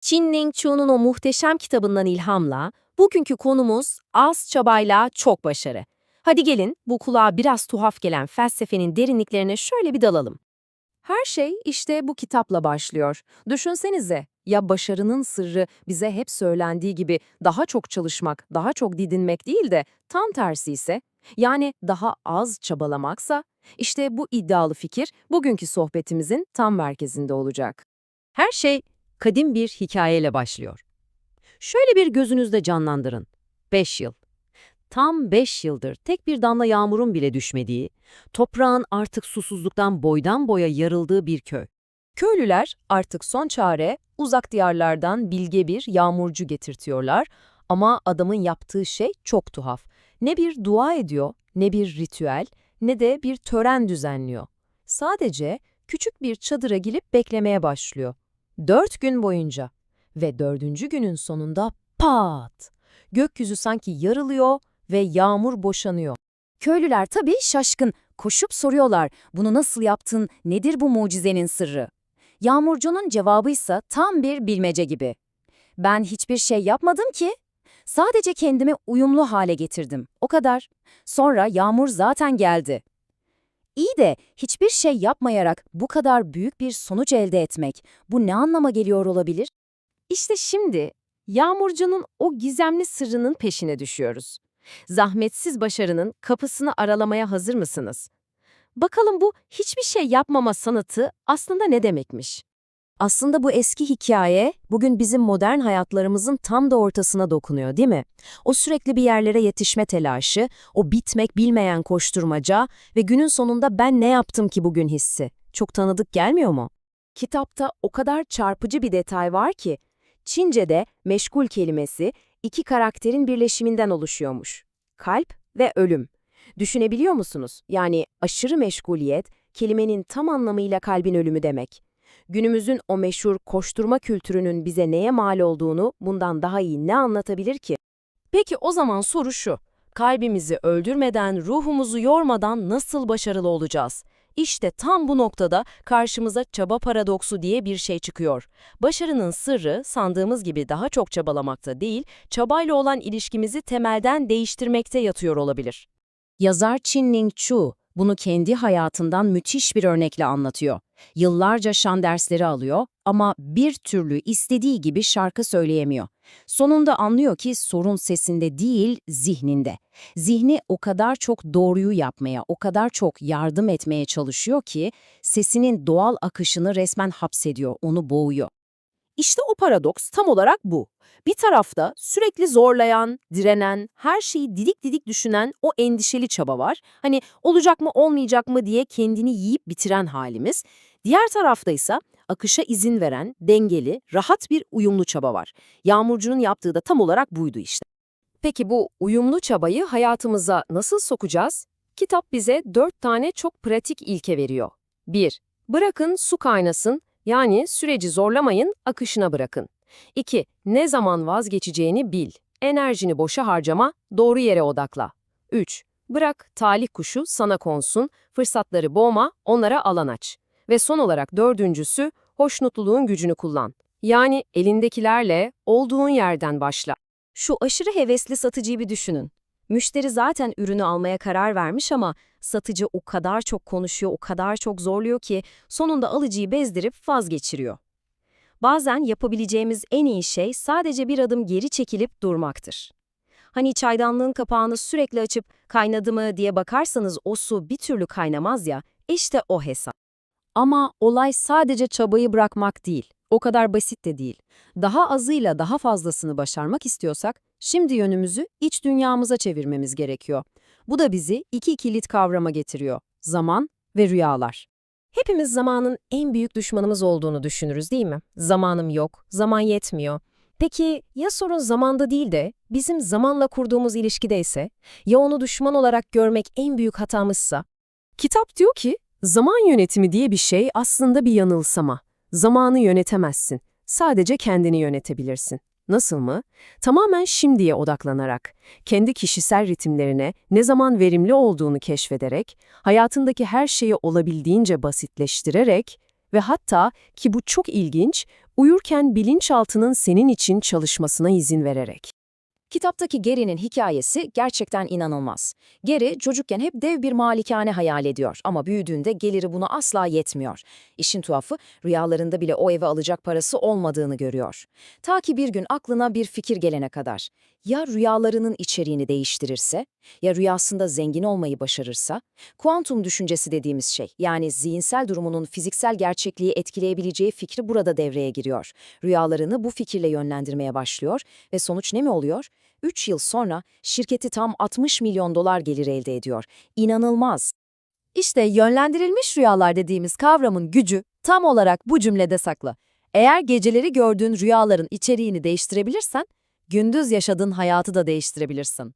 Chin Ning Chu'nun o muhteşem kitabından ilhamla, bugünkü konumuz az çabayla çok başarı. Hadi gelin bu kulağa biraz tuhaf gelen felsefenin derinliklerine şöyle bir dalalım. Her şey işte bu kitapla başlıyor. Düşünsenize, ya başarının sırrı bize hep söylendiği gibi daha çok çalışmak, daha çok didinmek değil de tam tersi ise, yani daha az çabalamaksa, işte bu iddialı fikir bugünkü sohbetimizin tam merkezinde olacak. Her şey kadim bir hikayeyle başlıyor. Şöyle bir gözünüzde canlandırın. 5 yıl. Tam 5 yıldır tek bir damla yağmurun bile düşmediği, toprağın artık susuzluktan boydan boya yarıldığı bir köy. Köylüler artık son çare uzak diyarlardan bilge bir yağmurcu getirtiyorlar ama adamın yaptığı şey çok tuhaf. Ne bir dua ediyor, ne bir ritüel, ne de bir tören düzenliyor. Sadece küçük bir çadıra girip beklemeye başlıyor. Dört gün boyunca. Ve dördüncü günün sonunda pat! Gökyüzü sanki yarılıyor ve yağmur boşanıyor. Köylüler tabii şaşkın, koşup soruyorlar, bunu nasıl yaptın, nedir bu mucizenin sırrı? Yağmurcunun cevabıysa tam bir bilmece gibi. Ben hiçbir şey yapmadım ki. Sadece kendimi uyumlu hale getirdim, o kadar. Sonra yağmur zaten geldi. İyi de hiçbir şey yapmayarak bu kadar büyük bir sonuç elde etmek, bu ne anlama geliyor olabilir? İşte şimdi yağmurcunun o gizemli sırrının peşine düşüyoruz. Zahmetsiz başarının kapısını aralamaya hazır mısınız? Bakalım bu hiçbir şey yapmama sanatı aslında ne demekmiş? Aslında bu eski hikaye bugün bizim modern hayatlarımızın tam da ortasına dokunuyor değil mi? O sürekli bir yerlere yetişme telaşı, o bitmek bilmeyen koşturmaca ve günün sonunda ben ne yaptım ki bugün hissi. Çok tanıdık gelmiyor mu? Kitapta o kadar çarpıcı bir detay var ki, Çince'de meşgul kelimesi iki karakterin birleşiminden oluşuyormuş. Kalp ve ölüm. Düşünebiliyor musunuz? Yani aşırı meşguliyet, kelimenin tam anlamıyla kalbin ölümü demek. Günümüzün o meşhur koşturma kültürünün bize neye mal olduğunu bundan daha iyi ne anlatabilir ki? Peki o zaman soru şu. Kalbimizi öldürmeden, ruhumuzu yormadan nasıl başarılı olacağız? İşte tam bu noktada karşımıza çaba paradoksu diye bir şey çıkıyor. Başarının sırrı sandığımız gibi daha çok çabalamakta değil, çabayla olan ilişkimizi temelden değiştirmekte yatıyor olabilir. Yazar Chin Ning Chu bunu kendi hayatından müthiş bir örnekle anlatıyor. Yıllarca şan dersleri alıyor ama bir türlü istediği gibi şarkı söyleyemiyor. Sonunda anlıyor ki sorun sesinde değil, zihninde. Zihni o kadar çok doğruyu yapmaya, o kadar çok yardım etmeye çalışıyor ki sesinin doğal akışını resmen hapsediyor, onu boğuyor. İşte o paradoks tam olarak bu. Bir tarafta sürekli zorlayan, direnen, her şeyi didik didik düşünen o endişeli çaba var. Hani olacak mı olmayacak mı diye kendini yiyip bitiren halimiz. Diğer tarafta ise akışa izin veren, dengeli, rahat bir uyumlu çaba var. Yağmurcunun yaptığı da tam olarak buydu işte. Peki bu uyumlu çabayı hayatımıza nasıl sokacağız? Kitap bize dört tane çok pratik ilke veriyor. 1. Bırakın su kaynasın, yani süreci zorlamayın, akışına bırakın. 2. Ne zaman vazgeçeceğini bil. Enerjini boşa harcama, doğru yere odakla. 3. Bırak talih kuşu sana konsun, fırsatları boğma, onlara alan aç. Ve son olarak dördüncüsü, hoşnutluluğun gücünü kullan. Yani elindekilerle olduğun yerden başla. Şu aşırı hevesli satıcıyı bir düşünün. Müşteri zaten ürünü almaya karar vermiş ama satıcı o kadar çok konuşuyor, o kadar çok zorluyor ki sonunda alıcıyı bezdirip vazgeçiriyor. Bazen yapabileceğimiz en iyi şey sadece bir adım geri çekilip durmaktır. Hani çaydanlığın kapağını sürekli açıp kaynadı mı diye bakarsanız o su bir türlü kaynamaz ya, işte o hesap. Ama olay sadece çabayı bırakmak değil, o kadar basit de değil. Daha azıyla daha fazlasını başarmak istiyorsak, şimdi yönümüzü iç dünyamıza çevirmemiz gerekiyor. Bu da bizi iki kilit kavrama getiriyor, zaman ve rüyalar. Hepimiz zamanın en büyük düşmanımız olduğunu düşünürüz değil mi? Zamanım yok, zaman yetmiyor. Peki ya sorun zamanda değil de bizim zamanla kurduğumuz ilişkide ise? Ya onu düşman olarak görmek en büyük hatamızsa? Kitap diyor ki, zaman yönetimi diye bir şey aslında bir yanılsama. Zamanı yönetemezsin. Sadece kendini yönetebilirsin. Nasıl mı? Tamamen şimdiye odaklanarak, kendi kişisel ritimlerine ne zaman verimli olduğunu keşfederek, hayatındaki her şeyi olabildiğince basitleştirerek ve hatta ki bu çok ilginç, Uyurken bilinçaltının senin için çalışmasına izin vererek. Kitaptaki Gary'nin hikayesi gerçekten inanılmaz. Gary çocukken hep dev bir malikane hayal ediyor ama büyüdüğünde geliri buna asla yetmiyor. İşin tuhafı rüyalarında bile o eve alacak parası olmadığını görüyor. Ta ki bir gün aklına bir fikir gelene kadar. Ya rüyalarının içeriğini değiştirirse? Ya rüyasında zengin olmayı başarırsa? Kuantum düşüncesi dediğimiz şey yani zihinsel durumunun fiziksel gerçekliği etkileyebileceği fikri burada devreye giriyor. Rüyalarını bu fikirle yönlendirmeye başlıyor ve sonuç ne mi oluyor? 3 yıl sonra şirketi tam 60 milyon dolar gelir elde ediyor. İnanılmaz. İşte yönlendirilmiş rüyalar dediğimiz kavramın gücü tam olarak bu cümlede saklı. Eğer geceleri gördüğün rüyaların içeriğini değiştirebilirsen, gündüz yaşadığın hayatı da değiştirebilirsin.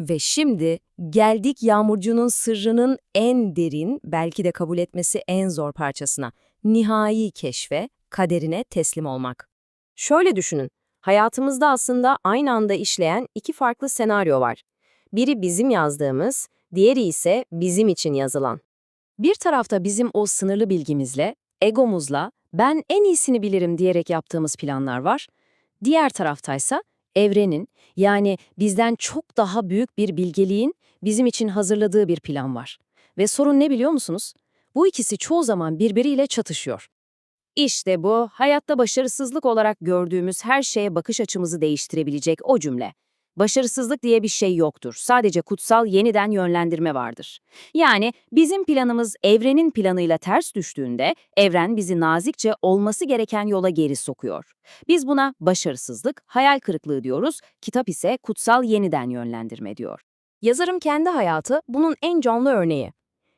Ve şimdi geldik yağmurcunun sırrının en derin, belki de kabul etmesi en zor parçasına. Nihai keşfe, kaderine teslim olmak. Şöyle düşünün, hayatımızda aslında aynı anda işleyen iki farklı senaryo var. Biri bizim yazdığımız, diğeri ise bizim için yazılan. Bir tarafta bizim o sınırlı bilgimizle, egomuzla, ben en iyisini bilirim diyerek yaptığımız planlar var. Diğer taraftaysa evrenin, yani bizden çok daha büyük bir bilgeliğin bizim için hazırladığı bir plan var. Ve sorun ne biliyor musunuz? Bu ikisi çoğu zaman birbiriyle çatışıyor. İşte bu, hayatta başarısızlık olarak gördüğümüz her şeye bakış açımızı değiştirebilecek o cümle. Başarısızlık diye bir şey yoktur. Sadece kutsal yeniden yönlendirme vardır. Yani bizim planımız evrenin planıyla ters düştüğünde evren bizi nazikçe olması gereken yola geri sokuyor. Biz buna başarısızlık, hayal kırıklığı diyoruz, kitap ise kutsal yeniden yönlendirme diyor. Yazarım kendi hayatı bunun en canlı örneği.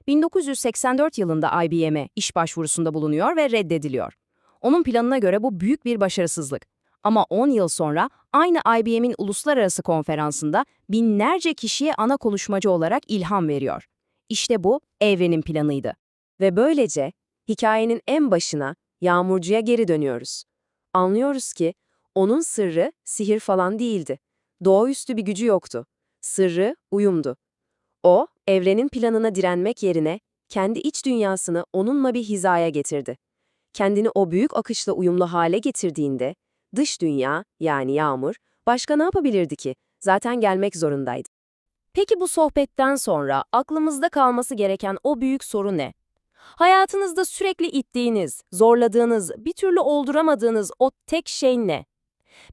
1984 yılında IBM'e iş başvurusunda bulunuyor ve reddediliyor. Onun planına göre bu büyük bir başarısızlık. Ama 10 yıl sonra aynı IBM'in uluslararası konferansında binlerce kişiye ana konuşmacı olarak ilham veriyor. İşte bu evrenin planıydı. Ve böylece hikayenin en başına Yağmurcu'ya geri dönüyoruz. Anlıyoruz ki onun sırrı sihir falan değildi. Doğaüstü bir gücü yoktu. Sırrı uyumdu. O, evrenin planına direnmek yerine kendi iç dünyasını onunla bir hizaya getirdi. Kendini o büyük akışla uyumlu hale getirdiğinde, dış dünya, yani yağmur, başka ne yapabilirdi ki? Zaten gelmek zorundaydı. Peki bu sohbetten sonra aklımızda kalması gereken o büyük soru ne? Hayatınızda sürekli ittiğiniz, zorladığınız, bir türlü olduramadığınız o tek şey ne?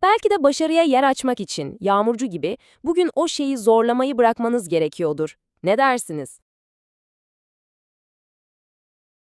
Belki de başarıya yer açmak için, yağmurcu gibi, bugün o şeyi zorlamayı bırakmanız gerekiyordur. Ne dersiniz?